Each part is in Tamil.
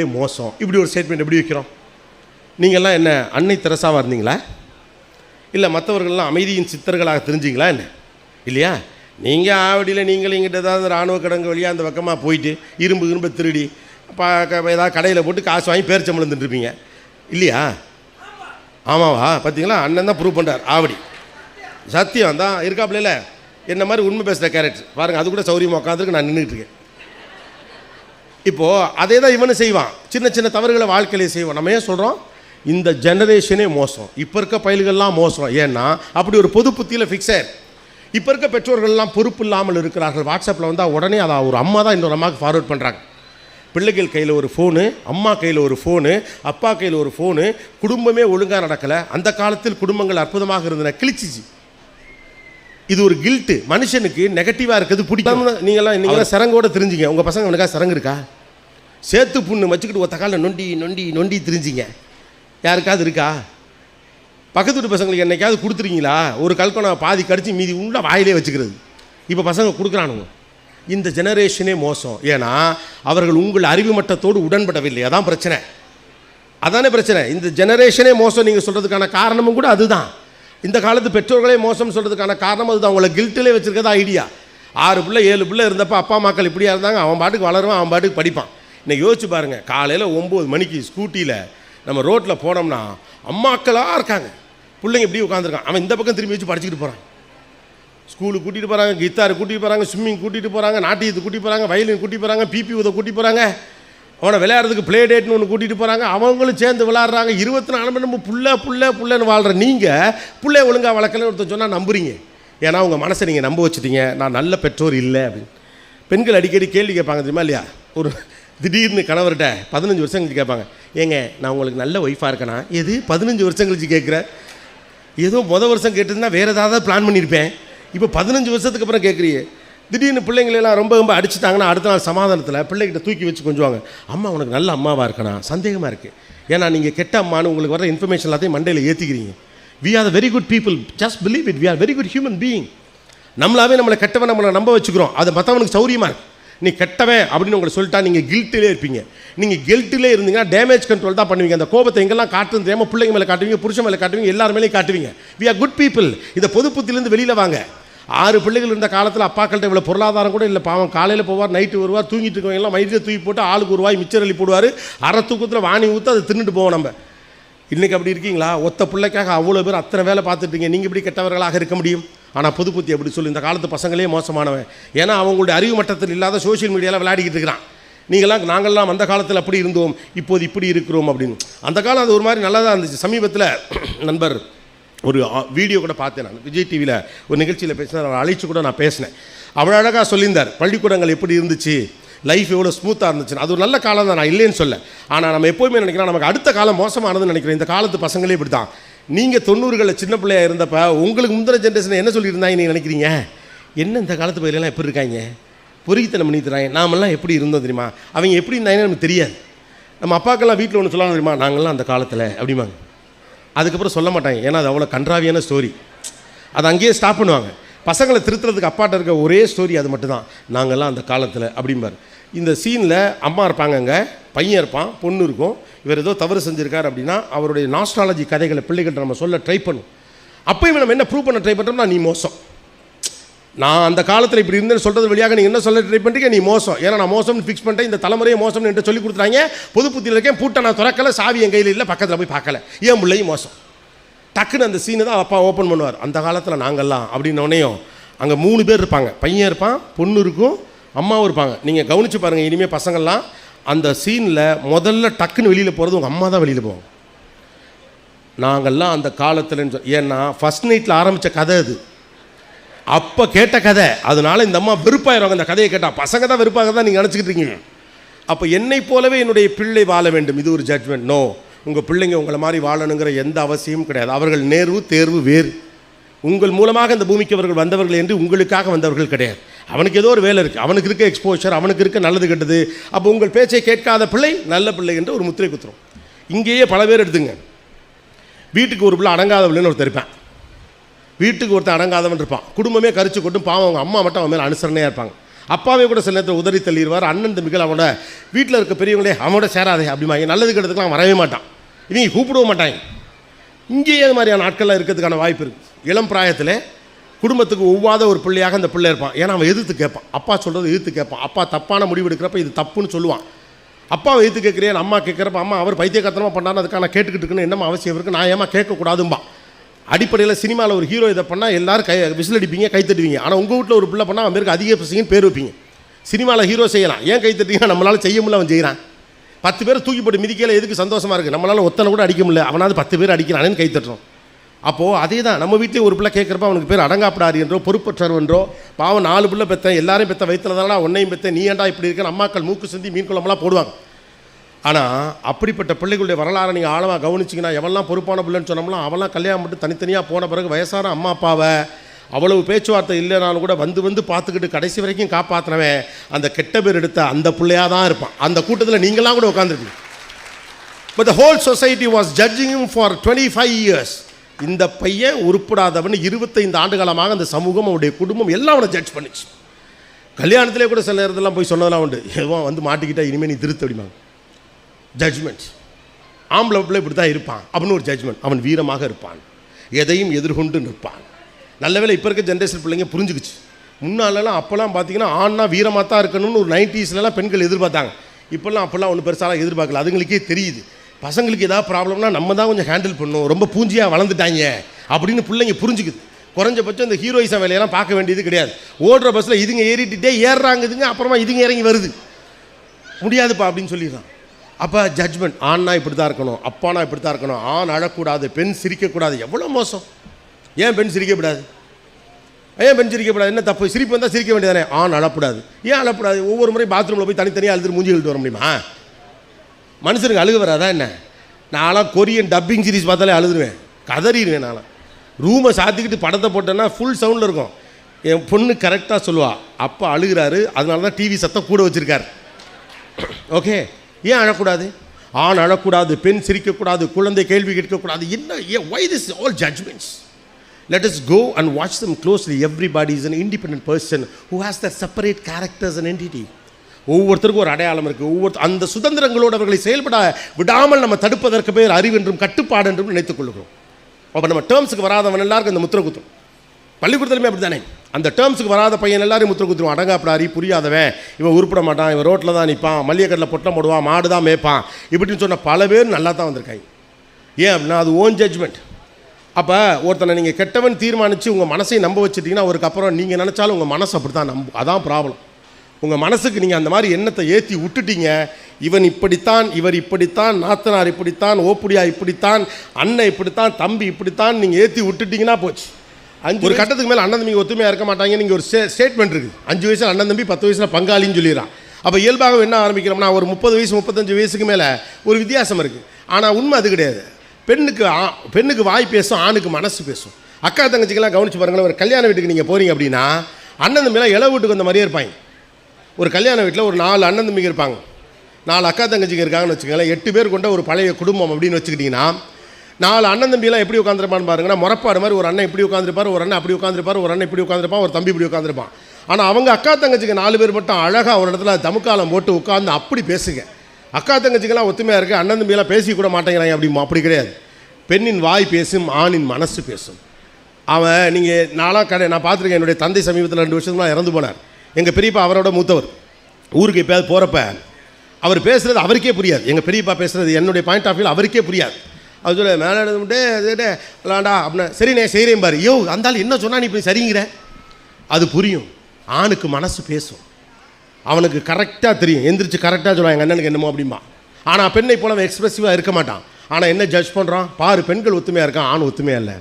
பெற்றோர்களே மோசம். இப்படி ஒரு ஸ்டேட்மெண்ட் எப்படி வைக்கிறோம்? நீங்கள்லாம் என்ன அன்னை தெரசாவாக இருந்தீங்களா? இல்லை மற்றவர்கள்லாம் அமைதியின் சித்தர்களாக தெரிஞ்சிங்களா என்ன? இல்லையா? நீங்கள் ஆவடியில் நீங்கள் இங்கிட்ட ஏதாவது ராணுவ கடங்கு வழியாக அந்த பக்கமாக போயிட்டு இரும்பு இரும்பு திருடி பா ஏதாவது கடையில் போட்டு காசு வாங்கி பேரிச்சம்பளம் தின்றுருப்பீங்க இல்லையா? ஆமாவா? பார்த்தீங்களா அண்ணன் தான் ப்ரூவ் பண்ணுறார் ஆவடி. சத்தியம் தான். இருக்காப்புல என்ன மாதிரி உண்மை பேசுகிற கேரக்டர் பாருங்கள் அது கூட சௌரியமாக உட்காந்துருக்கு நான் நின்றுட்டு இருக்கேன். இப்போது அதே தான் இவனும் செய்வான். சின்ன சின்ன தவறுகளை வாழ்க்கையிலே செய்வான். நம்ம ஏன் சொல்கிறோம் இந்த ஜெனரேஷனே மோசம். இப்போ இருக்க பயல்கள்லாம் மோசம். ஏன்னா அப்படி ஒரு பொது புத்தியில் ஃபிக்ஸ் ஆயிரு இப்போ இருக்க பெற்றோர்கள்லாம் பொறுப்பு இல்லாமல் இருக்கிறார்கள். வாட்ஸ்அப்பில் வந்தால் உடனே அதை ஒரு அம்மா தான் இன்னொரு அம்மாவுக்கு ஃபார்வர்ட் பண்ணுறாங்க பிள்ளைகள் கையில் ஒரு ஃபோனு அம்மா கையில் ஒரு ஃபோனு அப்பா கையில் ஒரு ஃபோனு குடும்பமே ஒழுங்காக நடக்கலை. அந்த காலத்தில் குடும்பங்கள் அற்புதமாக இருந்தன. கிழிச்சிச்சு. இது ஒரு கில்ட்டு மனுஷனுக்கு நெகட்டிவாக இருக்கிறது பிடிக்கும். நீங்களாம் நீங்களாம் சரங்கோட தெரிஞ்சுங்க. உங்கள் பசங்க உனக்கா சரங்கு இருக்கா? சேத்து புண்ணு வச்சுக்கிட்டு ஒத்த காலில் நொண்டி நொண்டி நொண்டி திரிஞ்சிங்க. யாருக்காவது இருக்கா? பக்கத்து வீட்டு பசங்களுக்கு என்னைக்காவது கொடுத்துருக்கீங்களா? ஒரு கல்கனை பாதி கடிச்சு மீதி உள்ள வாயிலே வச்சுக்கிறது. இப்போ பசங்க கொடுக்குறானுங்க. இந்த ஜெனரேஷனே மோசம். ஏன்னா அவர்கள் உங்கள் அறிவு மட்டத்தோடு உடன்படவில்லை. அதான் பிரச்சனை. அதானே பிரச்சனை. இந்த ஜெனரேஷனே மோசம் நீங்கள் சொல்கிறதுக்கான காரணமும் கூட அதுதான். இந்த காலத்து பெற்றோர்களே மோசம் சொல்கிறதுக்கான காரணம் அதுதான். அவங்கள கில்ட்டிலே வச்சுருக்கதா ஐடியா ஆறு பிள்ளை ஏழு பிள்ளை இருந்தப்போ அப்பா அம்மாக்கள் இப்படியா இருந்தாங்க. அவன் பாட்டுக்கு வளருவான் அவன் பாட்டுக்கு படிப்பான். இன்றைக்கி யோசிச்சு பாருங்கள் காலையில் ஒம்பது மணிக்கு ஸ்கூட்டியில் நம்ம ரோட்டில் போனோம்னா அம்மாக்களாக இருக்காங்க. பிள்ளைங்க இப்படி உட்காந்துருக்கான் அவன் இந்த பக்கம் திரும்பி வச்சு படிச்சுக்கிட்டு போகிறான் ஸ்கூலுக்கு கூட்டிகிட்டு போகிறாங்க கித்தார் கூட்டிகிட்டு போகிறாங்க ஸ்விம்மிங் கூட்டிகிட்டு போகிறாங்க நாட்டியத்தை கூட்டிகிட்டு போகிறாங்க வயலின் கூட்டிகிட்டு போகிறாங்க பிபி உதை கூட்டிகிட்டு போகிறாங்க அவனை விளையாடுறதுக்கு ப்ளே டேட்னு ஒன்று கூட்டிகிட்டு போகிறாங்க அவங்களும் சேர்ந்து விளாட்றாங்க இருபத்தி நாலு மணி நம்ம புள்ள புள்ள புள்ளன்னு வாழ்கிற நீங்கள் பிள்ளை ஒழுங்காக வளர்க்கலன்னு ஒருத்தர் சொன்னால் நம்புறீங்க. ஏன்னா உங்கள் மனசை நீங்கள் நம்ப வச்சுட்டீங்க. நான் நல்ல பெற்றோர் இல்லை அப்படின்னு. பெண்கள் அடிக்கடி கேள்வி கேட்பாங்க தெரியுமா இல்லையா? ஒரு திடீர்னு கணவர்கிட்ட பதினஞ்சு வருஷம் கழிச்சு கேட்பாங்க ஏங்க நான் உங்களுக்கு நல்ல ஒய்ஃபாக இருக்கேனா? எது? பதினஞ்சு வருஷம் கழிச்சு கேட்குற? ஏதோ முத வருஷம் கேட்டதுன்னா வேறு ஏதாவது பிளான் பண்ணியிருப்பேன் இப்போ பதினஞ்சு வருஷத்துக்கு அப்புறம் கேட்குறியே. திடீர்னு பிள்ளைங்களெல்லாம் ரொம்ப ரொம்ப அடிச்சுட்டாங்கன்னா அடுத்த நாள் சமாதானத்தில் பிள்ளைகிட்ட தூக்கி வச்சு கொஞ்சுவாங்க அம்மா உனக்கு நல்ல அம்மாவாக இருக்கணும் சந்தேகமாக இருக்குது ஏன்னா நீங்கள் கெட்ட அம்மான்னு உங்களுக்கு வர இன்ஃபர்மேஷன் எல்லாத்தையும் மண்டையில் ஏற்றிக்கிறீங்க we are very good people just believe it we are very good human being நம்மளாவே நம்மளை கெட்டவன் நம்மளை நம்ப வச்சுக்கிறோம். அது மற்றவனுக்கு சௌரியமாக இருக்கு. நீ கெட்டவன் அப்படின்னு உங்களை சொல்லிட்டா நீங்கள் கில்ட்டிலே இருப்பீங்க. நீங்கள் கில்ட்டிலே இருந்தீங்கன்னா டேமேஜ் கண்ட்ரோல் தான் பண்ணுவீங்க. அந்த கோபத்தை எங்கெல்லாம் காட்டுறது தெரியாமல் பிள்ளைங்க மேலே காட்டுவீங்க புருஷன் மேலே காட்டுவீங்க எல்லார் மேலேயும் காட்டுவீங்க. வி ஆர் குட் பீப்புள் இதை பொதுப்புத்திலேருந்து வெளியில் வாங்க. ஆறு பிள்ளைகள் இருந்த காலத்தில் அப்பாக்கள்கிட்ட இவ்வளோ பொருளாதாரம் கூட இல்லை. பாவம் காலையில் போவார் நைட்டு வருவார் தூங்கிட்டு இருக்கவங்க எல்லாம் மயிரில் தூக்கி போட்டு ஆளுக்கு ஒரு வாய் மிச்சர் போடுவார். அரை தூக்கத்தில் வாணி ஊற்று அதை தின்னுட்டு போவோம் நம்ம. இன்றைக்கி அப்படி இருக்கீங்களா? ஒத்த பிள்ளைக்காக அவ்வளோ பேர் அத்தனை வேலை பார்த்துட்டீங்க நீங்கள் இப்படி கெட்டவர்களாக இருக்க முடியும்? ஆனால் புது புத்தி அப்படி சொல்லி இந்த காலத்து பசங்களே மோசமானவன். ஏன்னா அவங்களுடைய அறிவு மட்டத்தில் இல்லாத சோஷியல் மீடியாவில் விளையாடிக்கிட்டு இருக்கிறான். நீங்களாம் நாங்கள்லாம் அந்த காலத்தில் அப்படி இருந்தோம் இப்போது இப்படி இருக்கிறோம் அப்படின்னு. அந்த காலம் அது ஒரு மாதிரி நல்லா தான் இருந்துச்சு. சமீபத்தில் நண்பர் ஒரு வீடியோ கூட பார்த்தேன் நான். விஜய் டிவியில் ஒரு நிகழ்ச்சியில் பேசினார். அவரை அழைச்சி கூட நான் பேசினேன். அவ்வளோ அழகாக சொல்லியிருந்தார் பள்ளிக்கூடங்கள் எப்படி இருந்துச்சு? லைஃப் எவ்வளோ ஸ்மூத்தாக இருந்துச்சுன்னு. அது ஒரு நல்ல காலம் தான் நான் இல்லைன்னு சொல்ல. ஆனால் நம்ம எப்போவுமே நினைக்கிறோம் நமக்கு அடுத்த காலம் மோசமானதுன்னு நினைக்கிறேன் இந்த காலத்து பசங்களே இப்படி தான் நீங்கள் தொண்ணூறுகளில் சின்ன பிள்ளையா இருந்தப்ப உங்களுக்கு முந்தின ஜென்ரேஷன் என்ன சொல்லியிருந்தாங்க நீங்கள் நினைக்கிறீங்க? என்ன இந்த காலத்து பயிலெல்லாம் எப்படி இருக்காங்க? பொறுக்கித்தனம் பண்ணி தராங்க. நாமெல்லாம் எப்படி இருந்தோம் தெரியுமா? அவங்க எப்படி இருந்தாங்கன்னு நமக்கு தெரியாது. நம்ம அப்பாக்கெல்லாம் வீட்டில் ஒன்று சொல்லலாம் தெரியுமா? நாங்கள்லாம் அந்த காலத்தில் அப்படிம்பாங்க. அதுக்கப்புறம் சொல்ல மாட்டாங்க. ஏன்னா அது அவ்வளோ கன்றாவியான ஸ்டோரி அதை அங்கேயே ஸ்டாப் பண்ணுவாங்க. பசங்களை திருத்துறதுக்கு அப்பாட்ட இருக்க ஒரே ஸ்டோரி அது மட்டும்தான். நாங்கள்லாம் அந்த காலத்தில் அப்படிம்பார். இந்த சீனில் அம்மா இருப்பாங்க அங்கே பையன் இருப்பான் பொண்ணு இருக்கும். இவர் ஏதோ தவறு செஞ்சிருக்கார் அப்படின்னா அவருடைய நாஸ்ட்ராலஜி கதைகளை பிள்ளைகள்ட்ட நம்ம சொல்ல ட்ரை பண்ணும் அப்பயும் நம்ம என்ன ப்ரூவ் பண்ண ட்ரை பண்ணுறோம்னா நீ மோசம். நான் அந்த காலத்தில் இப்படி இருந்தேன்னு சொல்கிறது வழியாக நீங்கள் என்ன சொல்ல ட்ரை பண்ணுறீங்க நீ மோசம். ஏன்னா நான் மோசம்னு ஃபிக்ஸ் பண்ணிட்டேன் இந்த தலைமுறையை மோசம்னு என்கிட்ட சொல்லி கொடுத்துறாங்க பொது புத்தியில் இருக்கேன் பூட்டை நான் திறக்கல சாவி என் கையில் இல்லை பக்கத்தில் போய் பார்க்கல. ஏன் பிள்ளையும் மோசம். டக்குன்னு அந்த சீனை தான் அப்பா ஓப்பன் பண்ணுவார். அந்த காலத்தில் நாங்கள்லாம் அப்படின்னோடனையும் அங்கே மூணு பேர் இருப்பாங்க. பையன் இருப்பான் பொண்ணு இருக்கும். அம்மாவும் இருப்பாங்க. நீங்கள் கவனித்து பாருங்கள் இனிமேல் பசங்கள்லாம் அந்த சீனில் முதல்ல டக்குன்னு வெளியில் போகிறது உங்கள் அம்மா தான் வெளியில் போவோம் நாங்கள்லாம் அந்த காலத்தில் ஏன்னா ஃபஸ்ட் நைட்டில் ஆரம்பித்த கதை அது. அப்போ கேட்ட கதை அதனால இந்த அம்மா வெறுப்பாயிருவாங்க அந்த கதையை கேட்டால் பசங்க தான் வெறுப்பாக தான் நீங்கள் நினச்சிக்கிட்டு இருக்கீங்க. அப்போ என்னை போலவே என்னுடைய பிள்ளை வாழ வேண்டும். இது ஒரு ஜட்மெண்ட் நோ உங்கள் பிள்ளைங்க உங்களை மாதிரி வாழணுங்கிற எந்த அவசியமும் கிடையாது. அவர்கள் நேர்வு தேர்வு வேறு. உங்கள் மூலமாக இந்த பூமிக்கு அவர்கள் வந்தவர்கள் என்று உங்களுக்காக வந்தவர்கள் கிடையாது. அவனுக்கு ஏதோ ஒரு வேலை இருக்குது அவனுக்கு இருக்க எக்ஸ்போஷர் அவனுக்கு இருக்க நல்லது கெட்டது. அப்போ உங்கள் பேச்சை கேட்காத பிள்ளை நல்ல பிள்ளை என்று ஒரு முத்திரை குத்துரும். இங்கேயே பல பேர் எடுத்துங்க. வீட்டுக்கு ஒரு பிள்ளை அடங்காத பிள்ளைன்னு ஒருத்தர் இருப்பேன். வீட்டுக்கு ஒருத்தன் அடங்காதவன் இருப்பான். குடும்பமே கரிச்சு கொட்டும் பாவம். அவங்க அம்மா மட்டும் அவன் மேலே அனுசரணையாக இருப்பாங்க. அப்பாவே கூட சில நேரத்தில் உதறி தள்ளிடுவார். அண்ணன் தம்பிகள் அவனோட வீட்டில் இருக்க பெரியவங்களே அவனோட சேராதே அப்படிம்பாங்க. நல்லது கெட்டதுக்கெலாம் வரவே மாட்டான். இவங்க கூப்பிடவும் மாட்டாங்க இங்கேயே அது மாதிரியான ஆட்கள்லாம் இருக்கிறதுக்கான வாய்ப்பு இருக்குது இளம் பிராயத்தில் குடும்பத்துக்கு ஒவ்வாத ஒரு பிள்ளையாக அந்த பிள்ளை இருப்பான். ஏன்னா அவன் எதிர்த்து கேட்பான். அப்பா சொல்கிறது எதிர்த்து கேட்பான். அப்பா தப்பான முடிவு எடுக்கிறப்ப இது தப்புன்னு சொல்லுவான். அப்பாவை எதிர்த்து கேட்குறேன் அம்மா கேட்குறப்ப அம்மா அவர் பைத்தியக்காரத்தனமாக அதுக்காக அதுக்கான கேட்டுக்கிட்டு இருக்குன்னு என்னம்மா அவசியம் இருக்குது நான் ஏமா கேட்கக்கூடாதும்பா? அடிப்படையில் சினிமாவில் ஒரு ஹீரோ இதை பண்ணால் எல்லோரும் கை விசில் அடிப்பீங்க கை தட்டுவீங்க. ஆனால் உங்கள் வீட்டில் ஒரு பிள்ளை பண்ணால் அவன் பேருக்கு அதிக பசிங்கன்னு பேர் வைப்பீங்க. சினிமாவில் ஹீரோ செய்யலாம். ஏன் கை நம்மளால் செய்ய முடியல அவன் செய்கிறான் பத்து பேர் தூக்கி போட்டு மிதிக்கையில் எதுக்கு சந்தோஷமாக இருக்குது நம்மளால் ஒத்தனை கூட அடிக்க முடியல. அவனாவது பத்து பேர் அடிக்கிறானேன்னு கை தட்டுறோம். அப்போது அதே தான் நம்ம வீட்டிலே ஒரு பிள்ளை கேட்குறப்ப அவனுக்கு பேர் அடங்காப்படாரி என்றோ பொறுப்பற்றவன்றோ பாவம் நாலு பிள்ளை பெத்தேன் எல்லாரும் பெற்ற வயிற்றுல தானடா உன்னையும் பெத்தேன் நீ ஏன்டா இப்படி இருக்கன்னு அம்மாக்கள் மூக்கு சிந்தி மீன் குழம்புலாம் போடுவாங்க. ஆனால் அப்படிப்பட்ட பிள்ளைகளுடைய வரலாறை நீங்கள் ஆழமாக கவனிச்சிங்கன்னா எவெல்லாம் பொறுப்பான பிள்ளைன்னு சொன்னோம்னா அவெல்லாம் கல்யாணம் மட்டும் தனித்தனியாக போன பிறகு வயசான அம்மா அப்பாவை அவ்வளவு பேச்சுவார்த்தை இல்லைனாலும் கூட வந்து வந்து பார்த்துக்கிட்டு கடைசி வரைக்கும் காப்பாற்றினவன் அந்த கெட்ட பேர் எடுத்த அந்த பிள்ளையாக தான் இருப்பான். அந்த கூட்டத்தில் நீங்களாம் கூட உட்காந்துருப்பீங்க but the whole society was judging for twenty five years இந்த பையன் உருப்படாதவன் இருபத்தைந்து ஆண்டு காலமாக அந்த சமூகம் அவனுடைய குடும்பம் எல்லாம் அவனை ஜட்ஜ் பண்ணிச்சு. கல்யாணத்திலே கூட சில நேரத்தெல்லாம் போய் சொன்னதெல்லாம் உண்டு. எதுவும் வந்து மாட்டிக்கிட்டா இனிமேல் நீ திருத்த அப்படிமாங்க ஜட்ஜ்மெண்ட் ஆம்பளை பிள்ளை இப்படி தான் இருப்பான். அப்படின்னு ஒரு ஜட்ஜ்மெண்ட் அவன் வீரமாக இருப்பான். எதையும் எதிர்கொண்டு நிற்பான். நல்லவேளை இப்போ இருக்க ஜென்ரேஷன் பிள்ளைங்க புரிஞ்சுக்குச்சு. முன்னாலெல்லாம் அப்போல்லாம் பார்த்தீங்கன்னா ஆண்னா வீரமாக தான் இருக்கணும்னு ஒரு நைன்ட்டீஸ்லலாம் பெண்கள் எதிர்பார்த்தாங்க. இப்போல்லாம் அப்போல்லாம் ஒன்றும் பெருசாலாம் எதிர்பார்க்கல. அதுங்களுக்கே தெரியுது. பசங்களுக்கு ஏதாவது ப்ராப்ளம்னா நம்ம தான் கொஞ்சம் ஹேண்டில் பண்ணும் ரொம்ப பூஞ்சியாக வளர்ந்துட்டாங்க அப்படின்னு பிள்ளைங்க புரிஞ்சுக்குது. குறைஞ்சபட்சம் இந்த ஹீரோயிசம் வேலையெல்லாம் பார்க்க வேண்டியது கிடையாது. ஓடுற பஸ்ஸில் இதுங்க ஏறிட்டுட்டே ஏறுறாங்க இதுங்க அப்புறமா இதுங்க இறங்கி வருது. முடியாதுப்பா அப்படின்னு சொல்லிடுறான். அப்போ ஜட்ஜ்மெண்ட் ஆண்னா இப்படி தான் இருக்கணும் அப்பானா இப்படி தான் இருக்கணும். ஆண் அழக்கூடாது பெண் சிரிக்கக்கூடாது. எவ்வளோ மோசம். ஏன் பெண் சிரிக்கக்கூடாது ஏன் பெண் சிரிக்கக்கூடாது என்ன தப்பு? சிரிப்பு வந்தால் சிரிக்க வேண்டியதானே ஆண் அழக்கூடாது ஏன் அழக்கூடாது ஒவ்வொரு முறை பாத்ரூமில் போய் தனித்தனியாக அழுது மூஞ்சி எழுட்டு வர முடியுமா? மனுஷனுக்கு அழுக வராதா என்ன? நான்லாம் கொரியன் டப்பிங் சீரிஸ் பார்த்தாலே அழுதுருவேன். கதறிடுவேன் நான்லாம். ரூமை சாத்திக்கிட்டு படத்தை போட்டேன்னா ஃபுல் சவுண்டில் இருக்கும். என் பொண்ணு கரெக்டாக சொல்லுவா. அப்பா அழுகிறாரு. அதனால தான் டிவி சத்தம் கூட வச்சுருக்காரு. ஓகே ஏன் அழக்கூடாது? ஆண் அழக்கூடாது பெண் சிரிக்கக்கூடாது குழந்தை கேள்வி கேட்கக்கூடாது. என்ன ஏன் why this all judgements let us go and watch them them closely. Everybody is an independent person who has the separate characters and entity ஒவ்வொருத்தருக்கும் ஒரு அடையாளம் இருக்குது ஒவ்வொரு அந்த சுதந்திரங்களோடு அவர்களை செயல்பட விடாமல் நம்ம தடுப்பதற்கு பேர் அறிவு என்றும் கட்டுப்பாடு என்றும் நினைத்துக் கொள்கிறோம் அப்போ நம்ம டேர்ம்ஸுக்கு வராதவன் எல்லாருக்கும் இந்த முத்திரை குத்தும் பள்ளிக்கூடத்துலையுமே அப்படி தானே அந்த டேர்ம்ஸுக்கு வராத பையன் எல்லாரும் முத்திரை குத்துருவான் அடங்காப்படாரி புரியாதவன். இவன் உருப்பிட மாட்டான். இவன் ரோட்டில் தான் நிற்பான் மல்லிகைக்கட்டில் பொட்டம் போடுவான். மாடு தான் மேய்ப்பான். இப்படின்னு சொன்ன பல பேர் நல்லா தான் வந்திருக்காங்க. ஏன் அப்படின்னா அது ஓன் ஜட்ஜ்மெண்ட் அப்போ ஒருத்தனை நீங்கள் கெட்டவன் தீர்மானித்து உங்கள் மனசையும் நம்ப வச்சுட்டிங்கன்னா அவருக்கு அப்புறம் நீங்கள் நினச்சாலும் உங்கள் மனசு அப்படி தான் நம்ப. அதான் ப்ராப்ளம் உங்கள் மனசுக்கு நீங்கள் அந்த மாதிரி எண்ணத்தை ஏற்றி விட்டுட்டீங்க. இவன் இப்படித்தான் இவர் இப்படித்தான் நாத்தனார் இப்படித்தான் ஓப்புடியா இப்படித்தான் அண்ணன் இப்படித்தான் தம்பி இப்படித்தான் நீங்கள் ஏற்றி விட்டுட்டீங்கன்னா போச்சு. அஞ்சு ஒரு கட்டத்துக்கு மேலே அண்ணன் தம்பி ஒத்துமையாக இருக்க மாட்டாங்க. நீங்கள் ஒரு ஸ்டே ஸ்டேட்மெண்ட் இருக்குது. அஞ்சு வயசில் அண்ணன் தம்பி பத்து வயசில் பங்காளின்னு சொல்லிடுறான். அப்போ இயல்பாக என்ன ஆரம்பிக்கிறோம்னா ஒரு முப்பது வயசு முப்பத்தஞ்சு வயசுக்கு மேலே ஒரு வித்தியாசம் இருக்குது ஆனால் உண்மை அது கிடையாது. பெண்ணுக்கு ஆ- பெண்ணுக்கு வாய் பேசும் ஆணுக்கு மனசு பேசும். அக்கா தங்கச்சிக்கெல்லாம் கவனிச்சு பாருங்களேன் ஒரு கல்யாண வீட்டுக்கு நீங்கள் போகிறீங்க அப்படின்னா அண்ணன் தம்பிலாம் இளவு வீட்டுக்கு வந்த மாதிரியே இருப்பாங்க. ஒரு கல்யாண வீட்டில் ஒரு நாலு அண்ணன் தம்பிங்க இருப்பாங்க. நாலு அக்கா தங்கச்சிங்க இருக்காங்கன்னு வச்சுக்கோங்களேன். எட்டு பேர் கொண்ட ஒரு பழைய குடும்பம் அப்படின்னு வச்சுக்கிட்டிங்கன்னா நாலு அண்ணன் தம்பியெல்லாம் எப்படி உட்காந்துருப்பான்னு பாருங்கன்னா முறப்பாடு மாதிரி ஒரு அண்ணன் இப்படி உட்காந்துருப்பார் ஒரு அண்ணன் அப்படி உட்காந்துருப்பார் ஒரு அண்ணன் இப்படி உட்காந்துருப்பான் ஒரு தம்பி இப்படி உட்காந்துருப்பான் ஆனால் அவங்க அக்கா தங்கச்சிக்கு நாலு பேர் மட்டும் அழகாக ஒரு இடத்துல தமுக்காலம் போட்டு உட்காந்து அப்படி பேசுங்க. அக்கா தங்கச்சிக்கெல்லாம் ஒத்துமையாக இருக்குது அண்ணன் தம்பியெல்லாம் பேசி கூட மாட்டேங்கிறாங்க அப்படி அப்படி கிடையாது. பெண்ணின் வாய் பேசும் ஆணின் மனசு பேசும். அவன் நீங்கள் நாளாக கடை நான் பார்த்துருக்கேன் என்னுடைய தந்தை சமீபத்தில் ரெண்டு வருஷத்துலாம் இறந்து போனார். எங்கள் பெரியப்பா அவரோட மூத்தவர். ஊருக்கு எப்பயாவது போகிறப்ப அவர் பேசுகிறது அவருக்கே புரியாது. எங்கள் பெரியப்பா பேசுகிறது என்னுடைய பாயிண்ட் ஆஃப் வியூ அவருக்கே புரியாது. அவர் சொல்ல மேலே எழுந்துட்டு விளாண்டா அப்படின்னா சரிண்ணே செய்கிறேன் பாரு. யோ அந்தாலும் என்ன சொன்னால் நீ இப்படி சரிங்கிற? அது புரியும். ஆணுக்கு மனசு பேசும். அவனுக்கு கரெக்டாக தெரியும். எந்திரிச்சு கரெக்டாக சொல்லுவான் எங்கள் அண்ணனுக்கு என்னமோ அப்படிம்பா. ஆனால் பெண்ணை போல அவன் எக்ஸ்பிரசிவாக இருக்க மாட்டான். ஆனால் என்ன ஜட்ஜ் பண்ணுறான் பாரு பெண்கள் ஒத்துமையாக இருக்கான் ஆண் ஒத்துமையாக இல்லை.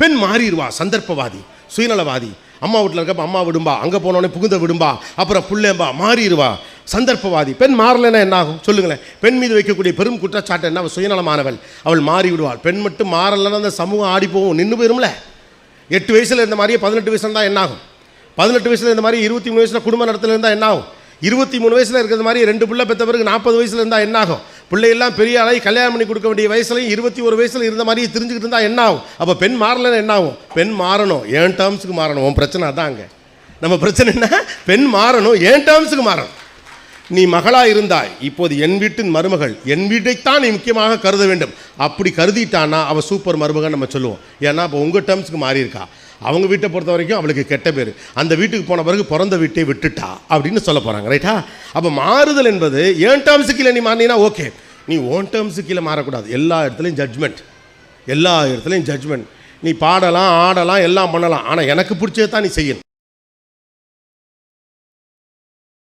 பெண் மாறிடுவா சந்தர்ப்பவாதி சுயநலவாதி. அம்மா வீட்டில் இருக்கப்ப அம்மா விடும்பா அங்கே போனோடனே புகுந்த விடும்பா அப்புறம் புள்ளேம்பா மாறிடுவா. சந்தர்ப்பவாதி. பெண் மாறலைன்னா என்ன ஆகும்? சொல்லுங்களேன். பெண் மீது வைக்கக்கூடிய பெரும் குற்றச்சாட்டு என்ன? அவள் சுயநலமானவள். அவள் மாறி விடுவாள் பெண் மட்டும் மாறலைன்னா அந்த சமூகம் ஆடி போகும். நின்று போயிரும்ல. எட்டு வயசில் இருந்த மாதிரியே பதினெட்டு வயசுல இருந்தால் என்ன ஆகும்? பதினெட்டு வயசில் இருந்த மாதிரி இருபத்தி மூணு வயசில் குடும்ப நடத்துல இருந்தால் என்ன ஆகும்? இருபத்தி மூணு வயசில் இருக்கிற மாதிரி ரெண்டு பிள்ளை பெற்ற பிறகு நாற்பது வயசில் இருந்தால் என்ன ஆகும்? பிள்ளையெல்லாம் பெரிய ஆளாகி கல்யாணம் பண்ணி கொடுக்க வேண்டிய வயசுலையும் இருபத்தி ஒரு வயசில் இருந்த மாதிரியே தெரிஞ்சுக்கிட்டு இருந்தால் என்ன ஆகும்? அப்போ பெண் மாறலைன்னா என்ன ஆகும்? பெண் மாறணும். என் டேர்ம்ஸுக்கு மாறணும்? உன் பிரச்சனை அதான் அங்கே. நம்ம பிரச்சனை என்ன? பெண் மாறணும். என் டேர்ம்ஸுக்கு மாறணும்? நீ மகளாக இருந்தாய். இப்போது என் வீட்டின் மருமகள் என் வீட்டைத்தான் நீ முக்கியமாக கருத வேண்டும். அப்படி கருதிட்டான்னா அவள் சூப்பர் மருமகன் நம்ம சொல்லுவோம். ஏன்னா இப்போ உங்கள் டேர்ம்ஸுக்கு மாறியிருக்கா. அவங்க வீட்டை பொறுத்த வரைக்கும் அவளுக்கு கெட்ட பேர். அந்த வீட்டுக்கு போன பிறகு பிறந்த வீட்டை விட்டுட்டா அப்படின்னு சொல்ல போகிறாங்க ரைட்டா அப்போ மாறுதல் என்பது ஏன் டேர்ம்ஸுக்கு கீழே நீ மாறினா ஓகே நீ ஓன் டேர்ம்ஸுக்கு கீழே மாறக்கூடாது. எல்லா இடத்துலையும் ஜட்ஜ்மெண்ட் எல்லா இடத்துலையும் ஜட்ஜ்மெண்ட் நீ பாடலாம் ஆடலாம் எல்லாம் பண்ணலாம். ஆனால் எனக்கு பிடிச்சதை தான் நீ செய்யணும்.